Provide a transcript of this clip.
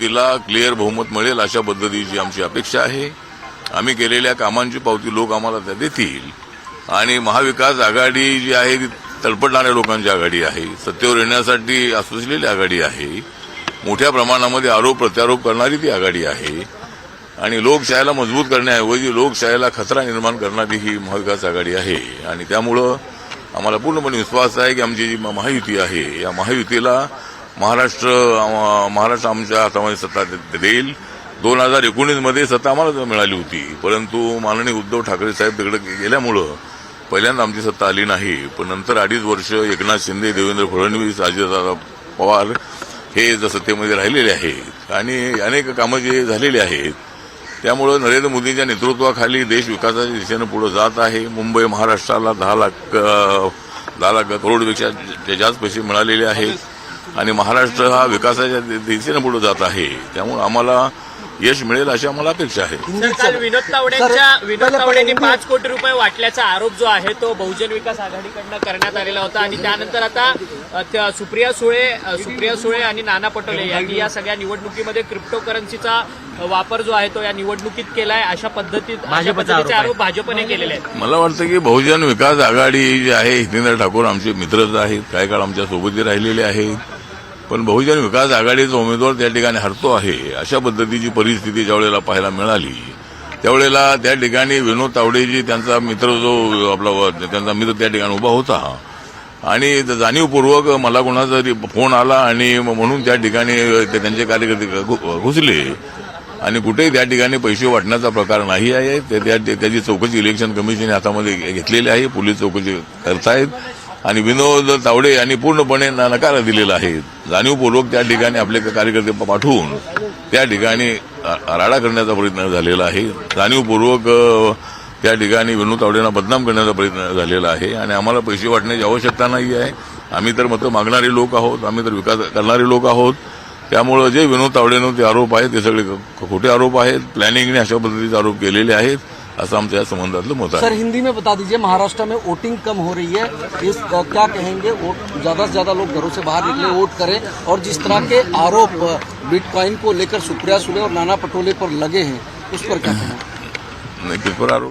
तिला क्लिअर बहुमत मिळेल अशा पद्धतीची आमची अपेक्षा आहे. आम्ही केलेल्या कामांची पावती लोक आम्हाला त्या देतील. आणि महाविकास आघाडी जी आहे ती तडपडणाऱ्या लोकांची आघाडी आहे. सत्तेवर येण्यासाठी असलेली आघाडी आहे. मोठ्या प्रमाणामध्ये आरोप प्रत्यारोप करणारी ती आघाडी आहे. आणि लोकशाहीला मजबूत करण्याऐवजी लोकशाहीला खतरा निर्माण करणारी ही महाविकास आघाडी आहे. आणि त्यामुळं आम्हाला पूर्णपणे विश्वास आहे की आमची जी महायुती आहे या महायुतीला महाराष्ट्र महाराष्ट्र आमच्या हातामध्ये सत्ता देईल. दोन हजार एकोणीसमध्ये सत्ता आम्हाला मिळाली होती. परंतु माननीय उद्धव ठाकरे साहेब तिकडे गेल्यामुळं पहिल्यांदा आमची सत्ता आली नाही. पण नंतर अडीच वर्ष एकनाथ शिंदे देवेंद्र फडणवीस अजितदादा पवार हे जर सत्तेमध्ये राहिलेले आहेत आणि अनेक कामं जे झालेली आहेत त्यामुळं नरेंद्र मोदींच्या नेतृत्वाखाली देश विकासाच्या दिशेनं पुढे जात आहे. मुंबई महाराष्ट्राला दहा लाख दहा लाख करोडपेक्षा जास्त पैसे मिळालेले आहेत. आणि महाराष्ट्र हा विकासाच्या दिशेनं पुढे जात आहे. त्यामुळे आम्हाला यश मिळेल अशी आम्हाला अपेक्षा आहे. काल विनोद तावडेंच्या विनोद तावडेंनी पाच कोटी रुपये वाटल्याचा आरोप जो आहे तो बहुजन विकास आघाडीकडनं करण्यात आलेला होता. आणि त्यानंतर आता सुप्रिया सुळे सुप्रिया सुळे आणि नाना पटोले यांनी या सगळ्या निवडणुकीमध्ये क्रिप्टो करन्सीचा वापर जो आहे तो या निवडणुकीत केलाय. अशा पद्धतीत पद्धतीचे आरोप भाजपने केलेले आहेत. मला वाटतं की बहुजन विकास आघाडी जी आहे हितेंद्र ठाकूर आमचे मित्रच आहेत. काही काळ आमच्या सोबतही राहिलेले आहेत. पण बहुजन विकास आघाडीचा उमेदवार त्या ठिकाणी हरतो आहे. अशा पद्धतीची परिस्थिती ज्यावेळेला पाहायला मिळाली त्यावेळेला त्या ठिकाणी विनोद तावडेजी त्यांचा मित्र जो आपला व- त्यांचा मित्र त्या ठिकाणी उभा होता. आणि जाणीवपूर्वक मला कोणाचा फोन आला आणि म्हणून त्या ठिकाणी ते त्यांचे कार्यकर्ते घु- घुसले. आणि कुठेही त्या ठिकाणी पैसे वाटण्याचा प्रकार नाही आहे. त्या त्याची चौकशी इलेक्शन कमिशन हातामध्ये घेतलेली आहे. पोलीस चौकशी करतायत. आणि विनोद तावडे यांनी पूर्णपणे नकार दिलेला आहे. जाणीवपूर्वक त्या ठिकाणी आपले कार्यकर्ते पाठवून त्या ठिकाणी राडा करण्याचा प्रयत्न झालेला आहे. जाणीवपूर्वक त्या ठिकाणी विनोद तावडेंना बदनाम करण्याचा प्रयत्न झालेला आहे. आणि आम्हाला पैसे वाटण्याची आवश्यकता नाही आहे आम्ही तर मतं मागणारे लोक आहोत. आम्ही तर विकास करणारे लोक आहोत. त्यामुळं जे विनोद तावडेनं ते आरोप आहेत ते सगळे खोटे आरोप आहेत. प्लॅनिंगने अशा पद्धतीचे आरोप केलेले आहेत. असं आमच्या या संबंधातलं मत आहे सर हिंदी में बता दीजिए महाराष्ट्र में वोटिंग कम हो रही है। इस क्या कहेंगे? वोट ज़्यादा से ज़्यादा लोग घरों से बाहर निकले वोट करें। और जिस तरह के आरोप बिटकॉइन को लेकर सुप्रिया सुले और नाना पटोले पर लगे हैं उस पर क्या कहना किस पर आरोप?